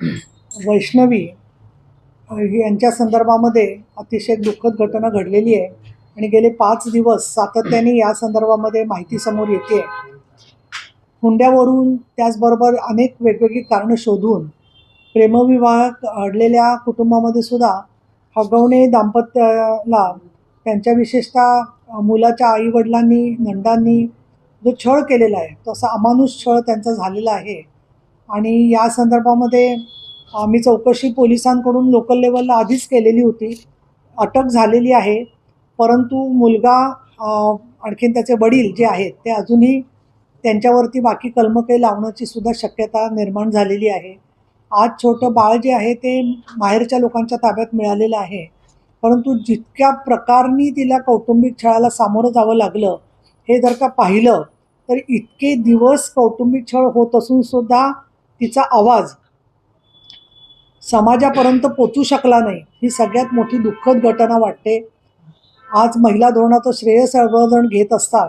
वैष्णवी यांच्या संदर्भामध्ये अतिशय दुःखद घटना घडलेली आहे. आणि गेले पाच दिवस सातत्याने या संदर्भामध्ये माहिती समोर येते हुंड्यावरून त्याचबरोबर अनेक वेगवेगळी कारणं शोधून प्रेमविवाह अडलेल्या कुटुंबामध्ये सुद्धा हगवणे दाम्पत्याला त्यांच्या विशेषतः मुलाच्या आईवडिलांनी नंदांनी जो छळ केलेला आहे तो असा अमानुष छळ त्यांचा झालेला आहे. आणि या संदर्भामध्ये आम्ही चौकशी पोलिसांकडून लोकल लेवलला आधीच केलेली होती. अटक झालेली आहे. परंतु मुलगा आणखीन त्याचे वडील जे आहेत ते अजूनही त्यांच्यावरती बाकी कलमके लावण्याची सुद्धा शक्यता निर्माण झालेली आहे. आज छोटं बाळ जे आहे ते माहेरच्या लोकांच्या ताब्यात मिळालेलं आहे. परंतु जितक्या प्रकारनी तिला कौटुंबिक छळाला सामोरं जावं लागलं हे जर का पाहिलं तर इतके दिवस कौटुंबिक छळ होत असून सुद्धा तिचा आवाज समाजापर्यंत पोचू शकला नाही ही सगळ्यात मोठी दुःखद घटना वाटते. आज महिला धोरणाचं श्रेय सर्वजण घेत असतात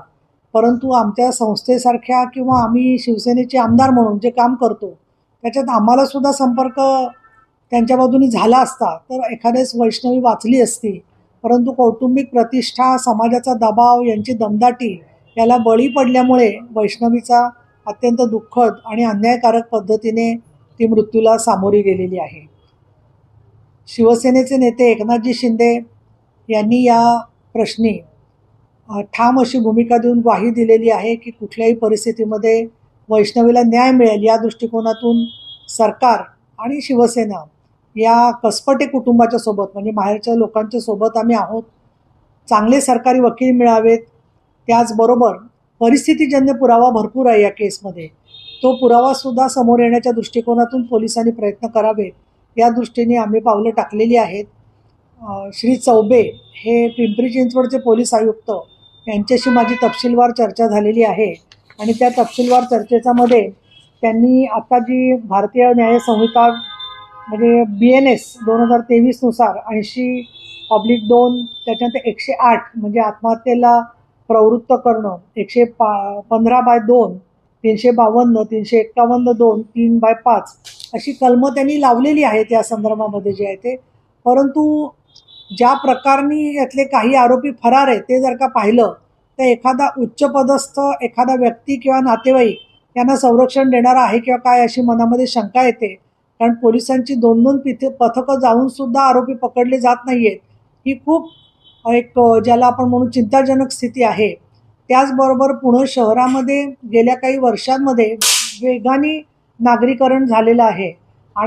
परंतु आमच्या संस्थेसारख्या किंवा आम्ही शिवसेनेचे आमदार म्हणून जे काम करतो त्याच्यात आम्हालासुद्धा संपर्क त्यांच्या बाजूने झाला असता तर एखाद्याच वैष्णवी वाचली असती. परंतु कौटुंबिक प्रतिष्ठा समाजाचा दबाव यांची दमदाटी याला बळी पडल्यामुळे वैष्णवीचा अत्यंत दुःखद आणि अन्यायकारक पद्धतीने ती मृत्यूला सामोरी गेलेली आहे. शिवसेनेचे नेते एकनाथजी शिंदे यांनी या प्रश्नी ठाम अशी भूमिका देऊन ग्वाही दिलेली आहे की कुठल्याही परिस्थितीमध्ये वैष्णवीला न्याय मिळेल या दृष्टिकोनातून सरकार आणि शिवसेना या कसपटे कुटुंबाच्या सोबत म्हणजे बाहेरच्या लोकांच्या सोबत आम्ही आहोत. चांगले सरकारी वकील मिळावेत. त्याचबरोबर परिस्थितीजन्य पुरावा भरपूर आहे या केसमध्ये. तो पुरावासुद्धा समोर येण्याच्या दृष्टिकोनातून पोलिसांनी प्रयत्न करावे या दृष्टीने आम्ही पावलं टाकलेली आहेत. श्री चौबे हे पिंपरी चिंचवडचे पोलीस आयुक्त यांच्याशी माझी तपशीलवार चर्चा झालेली आहे आणि त्या तपशीलवार चर्चेच्यामध्ये त्यांनी आता जी भारतीय न्याय संहिता म्हणजे बी एन एस दोन हजार तेवीसनुसार ऐंशी पब्लिक दोन त्याच्यानंतर एकशे आठ म्हणजे आत्महत्येला प्रवृत्त करणं. एकशे पा पंधरा बाय दोन तीनशे बावन्न तीनशे एक्कावन्न दोन तीन बाय पाच अशी कलमं त्यांनी लावलेली आहेत या संदर्भामध्ये जे आहे ते. परंतु ज्या प्रकारनी यातले काही आरोपी फरार आहेत ते जर का पाहिलं तर एखादा उच्चपदस्थ एखादा व्यक्ती किंवा नातेवाईक यांना संरक्षण देणारा आहे किंवा काय अशी मनामध्ये शंका येते. कारण पोलिसांची दोन दोन पिथे पथकं जाऊन सुद्धा आरोपी पकडले जात नाही आहेत ही खूप एक ज्याला आपण म्हणू चिंताजनक स्थिती आहे. त्याचबरोबर पुणे शहरामध्ये गेल्या काही वर्षांमध्ये वेगाने नागरीकरण झालेलं आहे.